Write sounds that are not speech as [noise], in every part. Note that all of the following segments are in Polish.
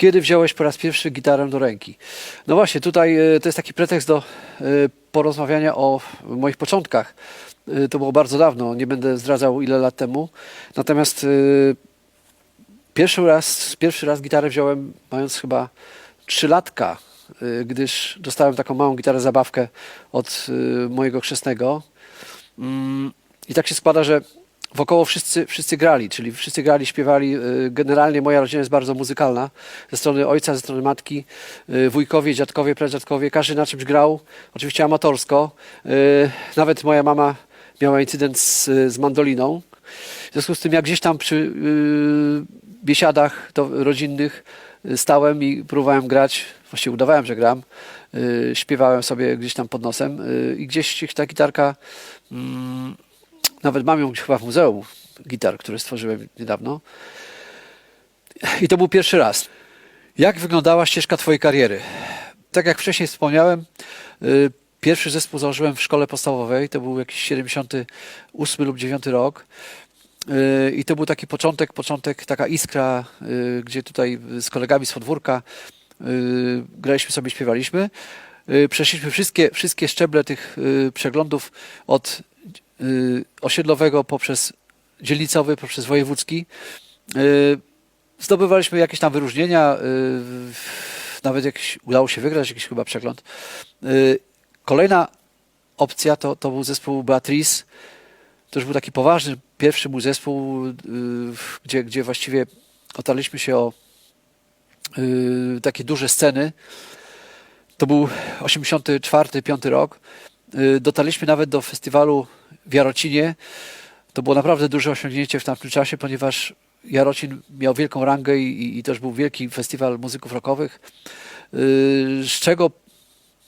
Kiedy wziąłeś po raz pierwszy gitarę do ręki? No właśnie, tutaj e, to jest taki pretekst do e, porozmawiania o moich początkach. E, To było bardzo dawno, nie będę zdradzał ile lat temu. Natomiast pierwszy raz, pierwszy raz gitarę wziąłem mając chyba trzylatka, y, gdyż dostałem taką małą gitarę zabawkę od mojego chrzestnego. Mm, I tak się składa, że wokoło wszyscy, wszyscy grali, czyli wszyscy grali, śpiewali. Y, Generalnie moja rodzina jest bardzo muzykalna. Ze strony ojca, ze strony matki, y, wujkowie, dziadkowie, pradziadkowie, każdy na czymś grał, oczywiście amatorsko. Y, Nawet moja mama miała incydent z, z mandoliną. W związku z tym, jak gdzieś tam przy biesiadach rodzinnych stałem i próbowałem grać, właściwie udawałem, że gram, śpiewałem sobie gdzieś tam pod nosem i gdzieś ta gitarka, mm, nawet mam ją chyba w muzeum gitar, które stworzyłem niedawno. I to był pierwszy raz. Jak wyglądała ścieżka Twojej kariery? Tak jak wcześniej wspomniałem, y, pierwszy zespół założyłem w szkole podstawowej. To był jakiś 78 lub 9 rok. Y, I to był taki początek, początek, taka iskra, y, gdzie tutaj z kolegami z podwórka graliśmy sobie, śpiewaliśmy. Przeszliśmy wszystkie, wszystkie szczeble tych przeglądów od osiedlowego poprzez dzielnicowy, poprzez wojewódzki. Y, Zdobywaliśmy jakieś tam wyróżnienia, y, nawet jakiś, udało się wygrać jakiś chyba przegląd. Y, Kolejna opcja to, to był zespół Beatrice. To już był taki poważny, pierwszy mój zespół, y, gdzie, gdzie właściwie otarliśmy się o y, takie duże sceny. To był 84-5 rok. Y, Dotarliśmy nawet do festiwalu w Jarocinie. To było naprawdę duże osiągnięcie w tamtym czasie, ponieważ Jarocin miał wielką rangę i, i, też był wielki festiwal muzyków rockowych, y, z czego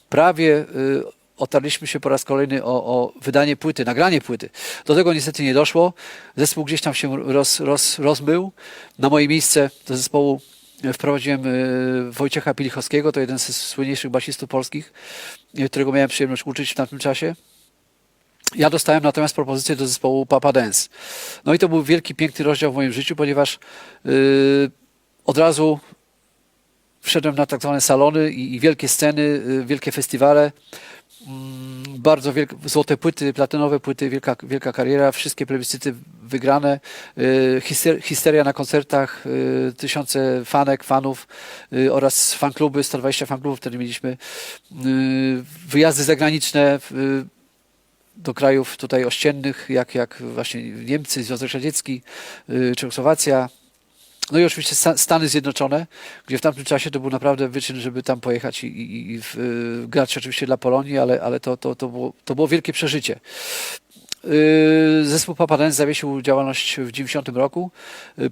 prawie y, otarliśmy się po raz kolejny o, o wydanie płyty, nagranie płyty. Do tego niestety nie doszło. Zespół gdzieś tam się roz, roz, rozmył. Na moje miejsce do zespołu wprowadziłem y, Wojciecha Pilichowskiego, to jeden z słynniejszych basistów polskich, y, którego miałem przyjemność uczyć w tamtym czasie. Ja dostałem natomiast propozycję do zespołu Papa Dance. No i to był wielki, piękny rozdział w moim życiu, ponieważ yy, od razu wszedłem na tak zwane salony i, i wielkie sceny, y, wielkie festiwale. Mm, Bardzo złote płyty, platynowe płyty, wielka, wielka kariera, wszystkie plebiscyty wygrane, y, hister, histeria na koncertach, y, tysiące fanek, fanów y, oraz fankluby, 120 fanklubów wtedy mieliśmy, wyjazdy zagraniczne, do krajów tutaj ościennych, jak, jak właśnie Niemcy, Związek Radziecki, y, Czechosłowacja. No i oczywiście Sta- Stany Zjednoczone, gdzie w tamtym czasie to był naprawdę wyczyn, żeby tam pojechać i, i, i y, grać oczywiście dla Polonii, ale, ale to, to, to, było, to było wielkie przeżycie. Y, Zespół Papa Dance zawiesił działalność w 90 roku.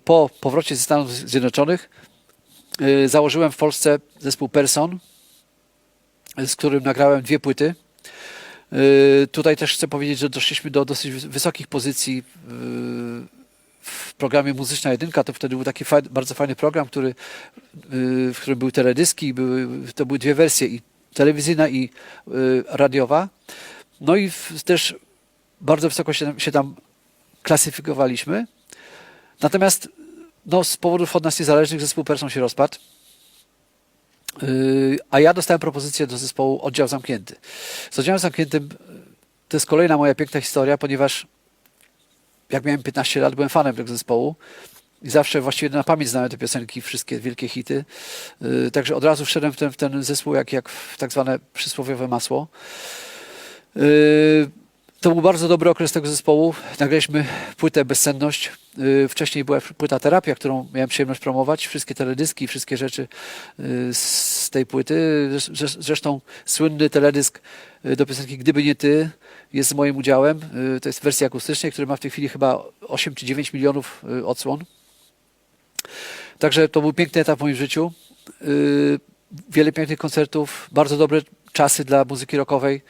Po powrocie ze Stanów Zjednoczonych założyłem w Polsce zespół Person, z którym nagrałem dwie płyty. Yy, Tutaj też chcę powiedzieć, że doszliśmy do dosyć wys- wysokich pozycji yy, w programie Muzyczna Jedynka. To wtedy był taki faj, bardzo fajny program, który, yy, w którym były teledyski. Były, to były dwie wersje, i telewizyjna i radiowa. No i też bardzo wysoko się, się tam klasyfikowaliśmy. Natomiast no, z powodów od nas niezależnych zespół Person się rozpadł. Yy, A ja dostałem propozycję do zespołu Oddział Zamknięty. Z Oddziałem Zamkniętym yy, to jest kolejna moja piękna historia, ponieważ jak miałem 15 lat, byłem fanem tego zespołu i zawsze właściwie na pamięć znałem te piosenki, wszystkie wielkie hity. Yy, Także od razu wszedłem w ten, w ten zespół jak, jak w tak zwane przysłowiowe masło. Yy, To był bardzo dobry okres tego zespołu. Nagraliśmy płytę Bezsenność. Yy, Wcześniej była płyta Terapia, którą miałem przyjemność promować. Wszystkie teledyski, wszystkie rzeczy yy, z tej płyty. Zresz- Zresztą słynny teledysk yy, do piosenki Gdyby nie ty jest moim udziałem. To jest w wersji akustycznej, który ma w tej chwili chyba 8 czy 9 milionów odsłon. Także to był piękny etap w moim życiu. Wiele pięknych koncertów, bardzo dobre czasy dla muzyki rockowej.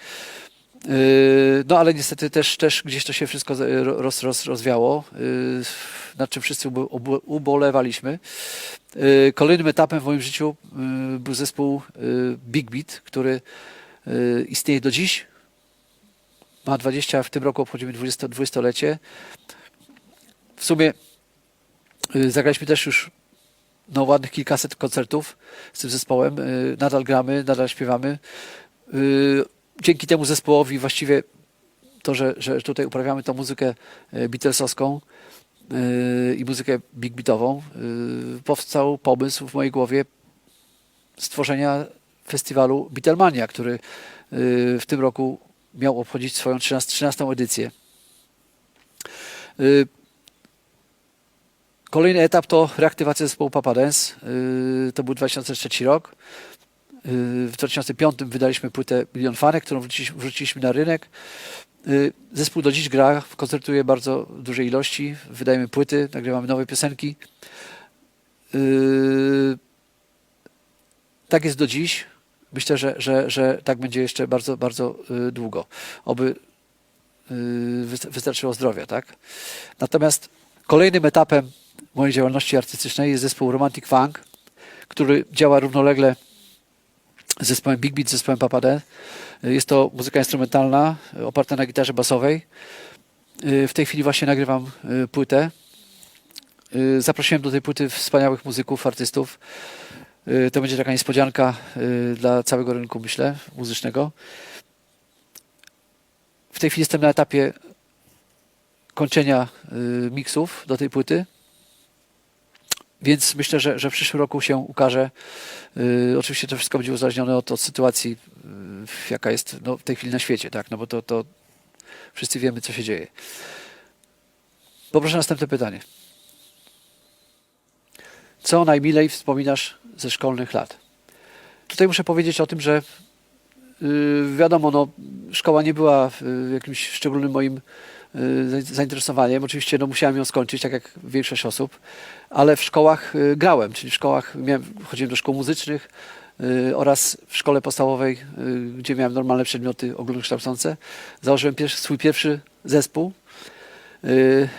Yy, No ale niestety też, też gdzieś to się wszystko z- roz, roz, rozwiało, yy, nad czym wszyscy ubo- ubo- ubolewaliśmy. Yy, Kolejnym etapem w moim życiu był zespół Big Beat, który istnieje do dziś. Ma 20, w tym roku obchodzimy 20, 20-lecie. W sumie zagraliśmy też już no, ładnych kilkaset koncertów z tym zespołem. Nadal gramy, nadal śpiewamy. Dzięki temu zespołowi właściwie to, że, że tutaj uprawiamy tą muzykę y, Beatlesowską y, i muzykę big beatową, y, powstał pomysł w mojej głowie stworzenia festiwalu Beatlemania, który w tym roku miał obchodzić swoją 13, 13 edycję. Kolejny etap to reaktywacja zespołu Papa Dance. To był 2003 rok. Y, W 2005 wydaliśmy płytę Milion Fanek, którą wrzuciliśmy, na rynek. Y, Zespół do dziś gra, koncertuje bardzo dużej ilości. Wydajemy płyty, nagrywamy nowe piosenki. Y, Tak jest do dziś. Myślę, że, że, że tak będzie jeszcze bardzo, bardzo długo. Oby wysta- wystarczyło zdrowia, tak? Natomiast kolejnym etapem mojej działalności artystycznej jest zespół Romantic Funk, który działa równolegle zespołem Big Beat, zespołem Papa D. Jest to muzyka instrumentalna y, oparta na gitarze basowej. Y, W tej chwili właśnie nagrywam y, płytę. Zaprosiłem do tej płyty wspaniałych muzyków, artystów. To będzie taka niespodzianka dla całego rynku, myślę, muzycznego. W tej chwili jestem na etapie kończenia miksów do tej płyty. Więc myślę, że, że w przyszłym roku się ukaże. Y, oczywiście to wszystko będzie uzależnione od, od sytuacji, y, jaka jest no, w tej chwili na świecie, tak? No bo to, to wszyscy wiemy, co się dzieje. Poproszę następne pytanie. Co najmilej wspominasz ze szkolnych lat? Tutaj muszę powiedzieć o tym, że y, wiadomo, no, szkoła nie była y, jakimś szczególnym moim zainteresowaniem. Oczywiście no, musiałem ją skończyć, tak jak większość osób, ale w szkołach y, grałem, czyli w szkołach miałem, chodziłem do szkół muzycznych y, oraz w szkole podstawowej, y, gdzie miałem normalne przedmioty ogólnokształcące. Założyłem pierwszy, swój pierwszy zespół y,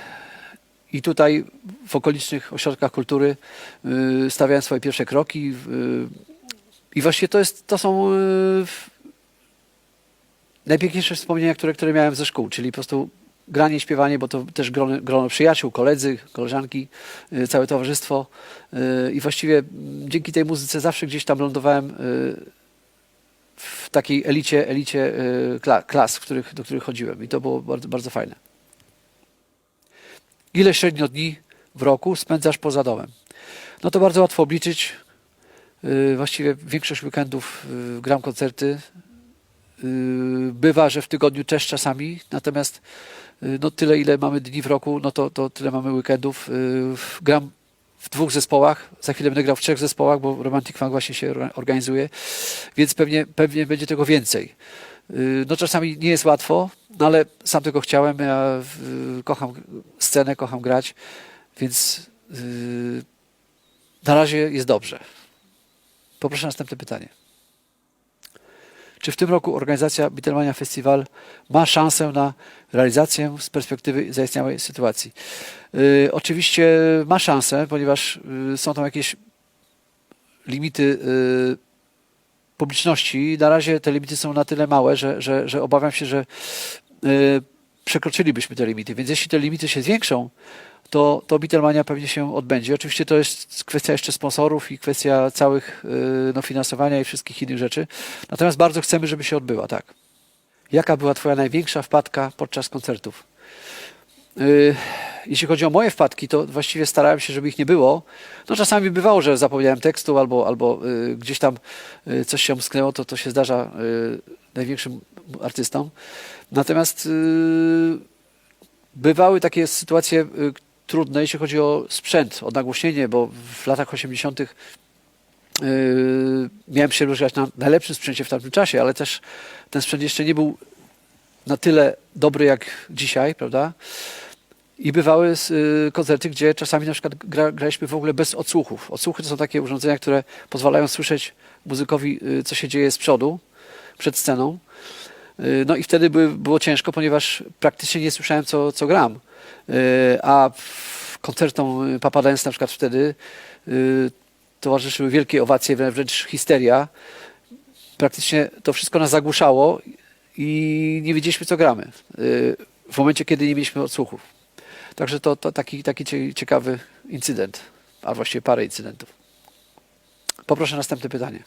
i tutaj w okolicznych ośrodkach kultury y, stawiałem swoje pierwsze kroki. y, I właściwie to, jest, to są y, najpiękniejsze wspomnienia, które, które miałem ze szkół, czyli po prostu granie, śpiewanie, bo to też grono, grono przyjaciół, koledzy, koleżanki, y, całe towarzystwo. y, I właściwie dzięki tej muzyce zawsze gdzieś tam lądowałem y, w takiej elicie, elicie kla, klas, których, do których chodziłem. I to było bardzo, bardzo fajne. Ile średnio dni w roku spędzasz poza domem? No to bardzo łatwo obliczyć. Właściwie większość weekendów gram koncerty. Yy, Bywa, że w tygodniu też czasami, natomiast yy, no tyle, ile mamy dni w roku, no to, to tyle mamy weekendów. Yy, Gram w dwóch zespołach, za chwilę będę grał w trzech zespołach, bo Romantic Funk właśnie się or- organizuje, więc pewnie, pewnie będzie tego więcej. No czasami nie jest łatwo, no ale sam tego chciałem. Ja kocham scenę, kocham grać, więc na razie jest dobrze. Poproszę następne pytanie. Czy w tym roku organizacja Beatlemania Festival ma szansę na realizację z perspektywy zaistniałej sytuacji? Yy, oczywiście ma szansę, ponieważ yy, są tam jakieś limity yy, publiczności. Na razie te limity są na tyle małe, że, że, że obawiam się, że przekroczylibyśmy te limity. Więc jeśli te limity się zwiększą, to, to Beatlemania pewnie się odbędzie. Oczywiście to jest kwestia jeszcze sponsorów i kwestia całych yy, no, finansowania i wszystkich innych rzeczy. Natomiast bardzo chcemy, żeby się odbyła, tak. Jaka była Twoja największa wpadka podczas koncertów? Yy, Jeśli chodzi o moje wpadki, to właściwie starałem się, żeby ich nie było. No czasami bywało, że zapomniałem tekstu albo, albo yy, gdzieś tam coś się omsknęło, to to się zdarza największym artystom. Natomiast bywały takie sytuacje y, trudne, jeśli chodzi o sprzęt, o nagłośnienie, bo w latach 80. y, miałem przyjemność grać na najlepszym sprzęcie w tamtym czasie, ale też ten sprzęt jeszcze nie był na tyle dobry jak dzisiaj, prawda? I bywały y, koncerty, gdzie czasami na przykład gra, graliśmy w ogóle bez odsłuchów. Odsłuchy to są takie urządzenia, które pozwalają słyszeć muzykowi, y, co się dzieje z przodu, przed sceną. No i wtedy by, było ciężko, ponieważ praktycznie nie słyszałem, co, co gram. Y, A koncertom Papa Dance na przykład wtedy y, towarzyszyły wielkie owacje, wrę- wręcz histeria. Praktycznie to wszystko nas zagłuszało i nie wiedzieliśmy, co gramy. y, W momencie, kiedy nie mieliśmy odsłuchów. Także to, to taki, taki cie- ciekawy incydent. a właściwie parę incydentów. Poproszę następne pytanie.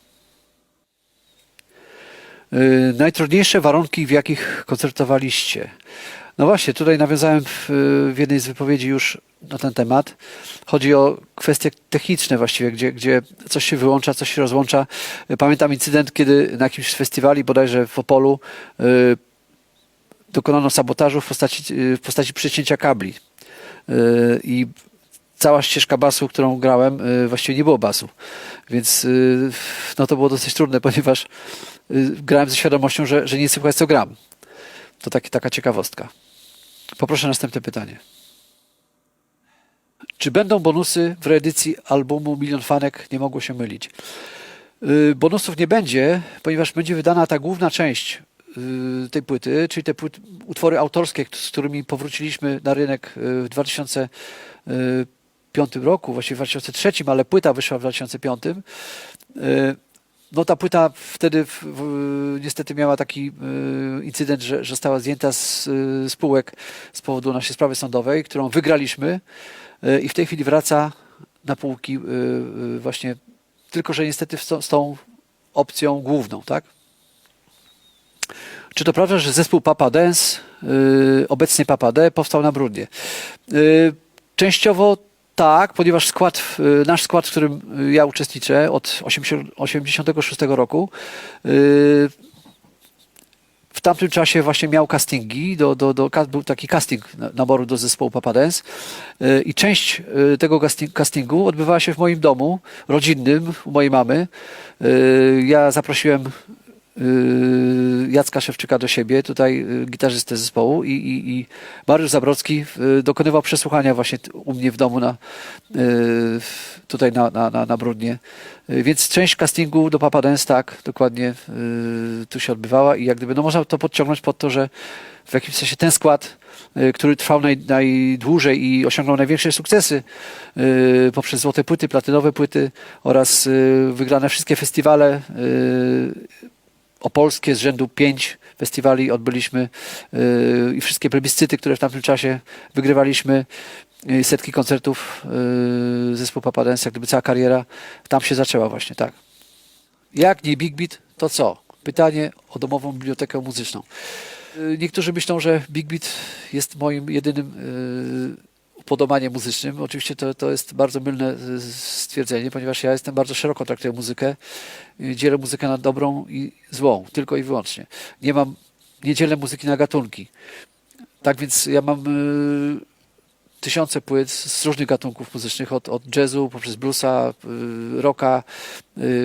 Najtrudniejsze warunki, w jakich koncertowaliście? No właśnie, tutaj nawiązałem w, w jednej z wypowiedzi już na ten temat. Chodzi o kwestie techniczne właściwie, gdzie, gdzie coś się wyłącza, coś się rozłącza. Pamiętam incydent, kiedy na jakimś festiwali, bodajże w Opolu, yy, dokonano sabotażu w postaci, yy, w postaci przecięcia kabli. Yy, I cała ścieżka basu, którą grałem, właściwie nie było basu. Więc no to było dosyć trudne, [laughs] ponieważ grałem ze świadomością, że, że nie słychać co gram. To taki, taka ciekawostka. Poproszę następne pytanie. Czy będą bonusy w reedycji albumu Milion Fanek? Nie mogło się mylić. Yy, bonusów nie będzie, ponieważ będzie wydana ta główna część yy, tej płyty, czyli te płyt, utwory autorskie, z którymi powróciliśmy na rynek yy, w 2005 roku, właściwie w 2003, ale płyta wyszła w 2005. No ta płyta wtedy w, w, niestety miała taki y, incydent, że, że została zdjęta z y, spółek z powodu naszej sprawy sądowej, którą wygraliśmy y, i w tej chwili wraca na półki y, y, właśnie, tylko że niestety z, z tą opcją główną, tak? Czy to prawda, że zespół Papa Dance, y, obecnie Papa D, powstał na Brudnie? Y, częściowo tak, ponieważ skład, y, nasz skład, w którym y, ja uczestniczę od 1986 roku, y, w tamtym czasie właśnie miał castingi, do, do, do, był taki casting na- naboru do zespołu Papa Dance y, i część tego casting- castingu odbywała się w moim domu rodzinnym, u mojej mamy. Ja zaprosiłem Jacka Szewczyka do siebie, tutaj y, gitarzystę zespołu i, i, i Mariusz Zabrocki y, dokonywał przesłuchania właśnie u mnie w domu na, tutaj na, na, na, na Brudnie. Więc część castingu do Papa Dance tak dokładnie tu się odbywała i jak gdyby no można to podciągnąć pod to, że w jakimś sensie ten skład, który trwał naj, najdłużej i osiągnął największe sukcesy poprzez złote płyty, platynowe płyty oraz wygrane wszystkie festiwale opolskie z rzędu pięć festiwali odbyliśmy yy, i wszystkie plebiscyty, które w tamtym czasie wygrywaliśmy, yy, setki koncertów yy, zespół Papa Dance, jak gdyby cała kariera tam się zaczęła właśnie, tak. Jak nie Big Beat, to co? Pytanie o domową bibliotekę muzyczną. Yy, Niektórzy myślą, że Big Beat jest moim jedynym upodobaniem muzycznym. Oczywiście to, to jest bardzo mylne yy, stwierdzenie, ponieważ ja jestem bardzo szeroko traktuję muzykę. Yy, Dzielę muzykę na dobrą i złą, tylko i wyłącznie. Nie mam, nie dzielę muzyki na gatunki. Tak więc ja mam yy, tysiące płyt z różnych gatunków muzycznych, od, od jazzu poprzez bluesa, rocka,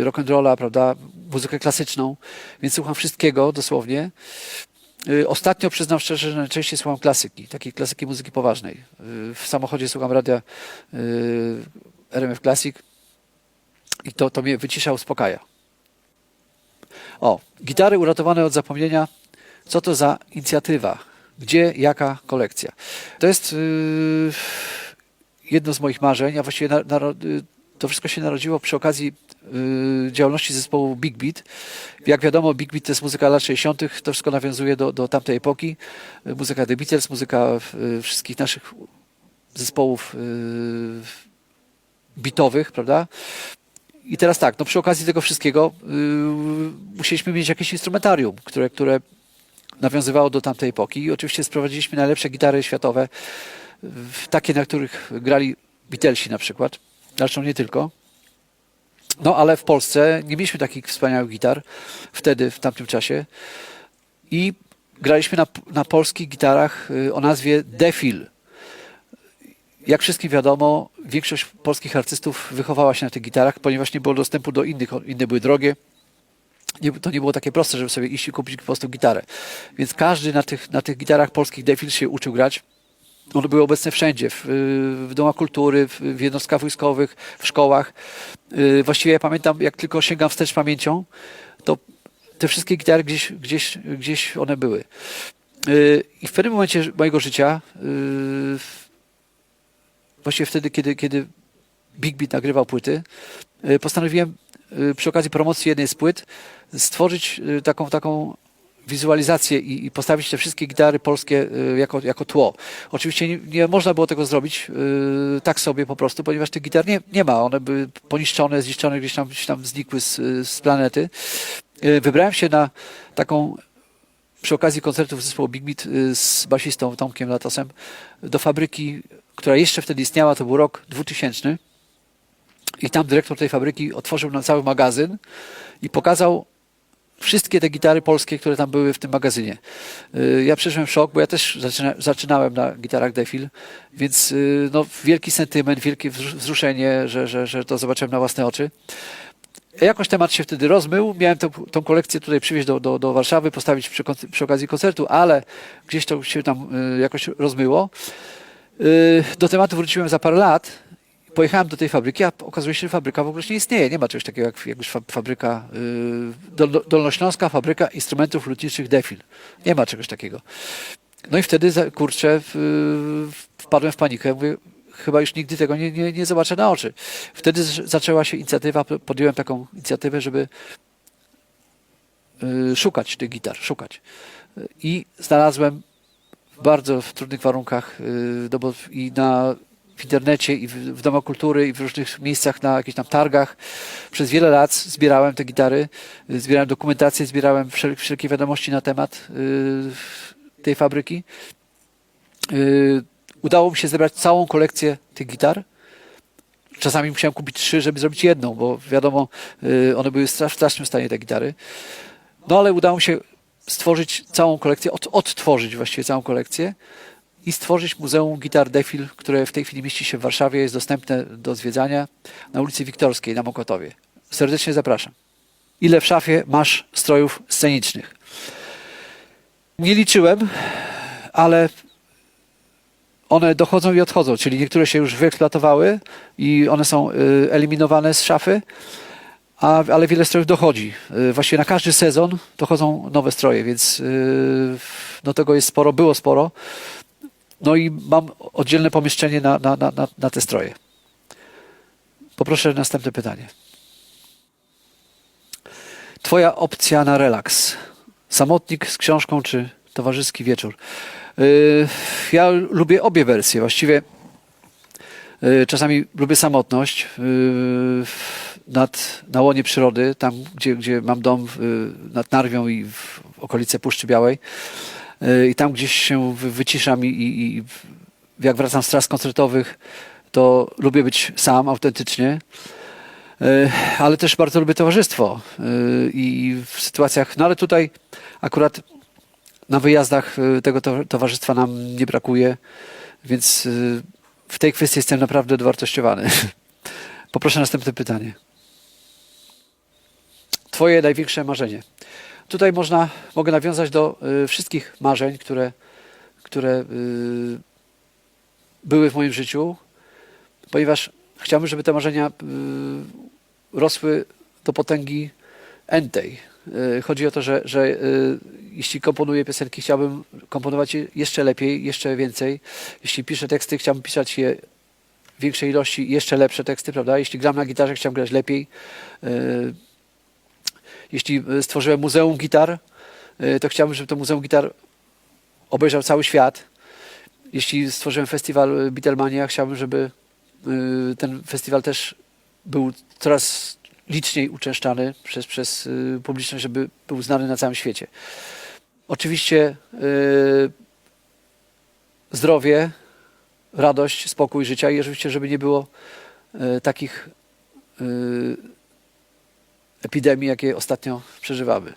rock'n'rolla, prawda, muzykę klasyczną, więc słucham wszystkiego dosłownie. Y, Ostatnio przyznam szczerze, że najczęściej słucham klasyki, takiej klasyki muzyki poważnej. Y, W samochodzie słucham radia y, RMF Classic i to, to mnie wycisza, uspokaja. O, gitary uratowane od zapomnienia. Co to za inicjatywa? Gdzie, jaka kolekcja? To jest jedno z moich marzeń, a właściwie to wszystko się narodziło przy okazji działalności zespołu Big Beat. Jak wiadomo, Big Beat to jest muzyka lat 60., to wszystko nawiązuje do, do tamtej epoki. Y, Muzyka The Beatles, muzyka y, wszystkich naszych zespołów y, bitowych, prawda? I teraz tak, no przy okazji tego wszystkiego y, musieliśmy mieć jakieś instrumentarium, które, które nawiązywało do tamtej epoki. I oczywiście sprowadziliśmy najlepsze gitary światowe, takie, na których grali Beatlesi na przykład. Zresztą nie tylko. No ale w Polsce nie mieliśmy takich wspaniałych gitar wtedy, w tamtym czasie. I graliśmy na, na polskich gitarach y, o nazwie Defil. Jak wszystkim wiadomo, większość polskich artystów wychowała się na tych gitarach, ponieważ nie było dostępu do innych, inne były drogie. Nie, to nie było takie proste, żeby sobie iść i kupić po prostu gitarę. Więc każdy na tych, na tych gitarach polskich Defil się uczył grać. One były obecne wszędzie, w, w domach kultury, w, w jednostkach wojskowych, w szkołach. Yy, Właściwie ja pamiętam, jak tylko sięgam wstecz pamięcią, to te wszystkie gitary gdzieś, gdzieś, gdzieś one były. Yy, I w pewnym momencie mojego życia, yy, właściwie wtedy, kiedy, kiedy Big Beat nagrywał płyty, postanowiłem przy okazji promocji jednej z płyt stworzyć taką, taką wizualizację i, i postawić te wszystkie gitary polskie y, jako, jako tło. Oczywiście nie, nie można było tego zrobić y, tak sobie po prostu, ponieważ tych gitar nie, nie ma. One były poniszczone, zniszczone, gdzieś tam, gdzieś tam znikły z, z planety. Y, Wybrałem się na taką przy okazji koncertów zespołu Big Beat y, z basistą Tomkiem Latosem do fabryki, która jeszcze wtedy istniała, to był rok 2000 i tam dyrektor tej fabryki otworzył nam cały magazyn i pokazał wszystkie te gitary polskie, które tam były w tym magazynie. Y, Ja przeszłem szok, bo ja też zaczyna, zaczynałem na gitarach Defil, więc y, no, wielki sentyment, wielkie wzru- wzruszenie, że, że, że to zobaczyłem na własne oczy. Jakoś temat się wtedy rozmył. Miałem tą, tą kolekcję tutaj przywieźć do, do, do Warszawy, postawić przy, przy okazji koncertu, ale gdzieś to się tam y, jakoś rozmyło. Do tematu wróciłem za parę lat. Pojechałem do tej fabryki, a okazuje się, że fabryka w ogóle nie istnieje. Nie ma czegoś takiego jak, jak już fa- fabryka, y, Dol- Dolnośląska Fabryka Instrumentów Lutniczych Defil. Nie ma czegoś takiego. No i wtedy, kurczę, wpadłem w panikę. Mówię, chyba już nigdy tego nie, nie, nie zobaczę na oczy. Wtedy zaczęła się inicjatywa, po- podjąłem taką inicjatywę, żeby y, szukać tych gitar, szukać. Y, I znalazłem w bardzo w trudnych warunkach, y, no bo i na w internecie, i w, w Domu Kultury, i w różnych miejscach, na jakichś tam targach. Przez wiele lat zbierałem te gitary, zbierałem dokumentację, zbierałem wszel, wszelkie wiadomości na temat y, tej fabryki. Y, udało mi się zebrać całą kolekcję tych gitar. Czasami musiałem kupić trzy, żeby zrobić jedną, bo wiadomo, y, one były w strasznym stanie, te gitary. No ale udało mi się stworzyć całą kolekcję, od, odtworzyć właściwie całą kolekcję i stworzyć Muzeum Gitar Defil, które w tej chwili mieści się w Warszawie, jest dostępne do zwiedzania na ulicy Wiktorskiej na Mokotowie. Serdecznie zapraszam. Ile w szafie masz strojów scenicznych? Nie liczyłem, ale one dochodzą i odchodzą, czyli niektóre się już wyeksploatowały i one są y, eliminowane z szafy, a, ale wiele strojów dochodzi. Y, Właściwie na każdy sezon dochodzą nowe stroje, więc y, no tego jest sporo, było sporo. No i mam oddzielne pomieszczenie na, na, na, na, te stroje. Poproszę następne pytanie. Twoja opcja na relaks. Samotnik z książką czy towarzyski wieczór? Yy, Ja lubię obie wersje. Właściwie yy, czasami lubię samotność yy, nad, na łonie przyrody, tam gdzie, gdzie mam dom nad Narwią i w okolice Puszczy Białej. Yy, I tam gdzieś się wy- wyciszam i, i, i jak wracam z tras koncertowych, to lubię być sam autentycznie. E, ale też bardzo lubię towarzystwo e, i w sytuacjach, no ale tutaj akurat na wyjazdach e, tego to- towarzystwa nam nie brakuje, więc e, w tej kwestii jestem naprawdę dowartościowany. [laughs] Poproszę następne pytanie. Twoje największe marzenie. Tutaj można, mogę nawiązać do e, wszystkich marzeń, które, które e, były w moim życiu, ponieważ chciałbym, żeby te marzenia y, rosły do potęgi entej. Y, Chodzi o to, że, że y, jeśli komponuję piosenki, chciałbym komponować je jeszcze lepiej, jeszcze więcej. Jeśli piszę teksty, chciałbym pisać je w większej ilości, jeszcze lepsze teksty, prawda? Jeśli gram na gitarze, chciałbym grać lepiej. Jeśli y, stworzyłem muzeum gitar, y, to chciałbym, żeby to muzeum gitar obejrzał cały świat. Jeśli stworzyłem festiwal y, Beatlemania, chciałbym, żeby ten festiwal też był coraz liczniej uczęszczany przez, przez publiczność, żeby był znany na całym świecie. Oczywiście y, zdrowie, radość, spokój życia i oczywiście, żeby nie było y, takich y, epidemii, jakie ostatnio przeżywamy.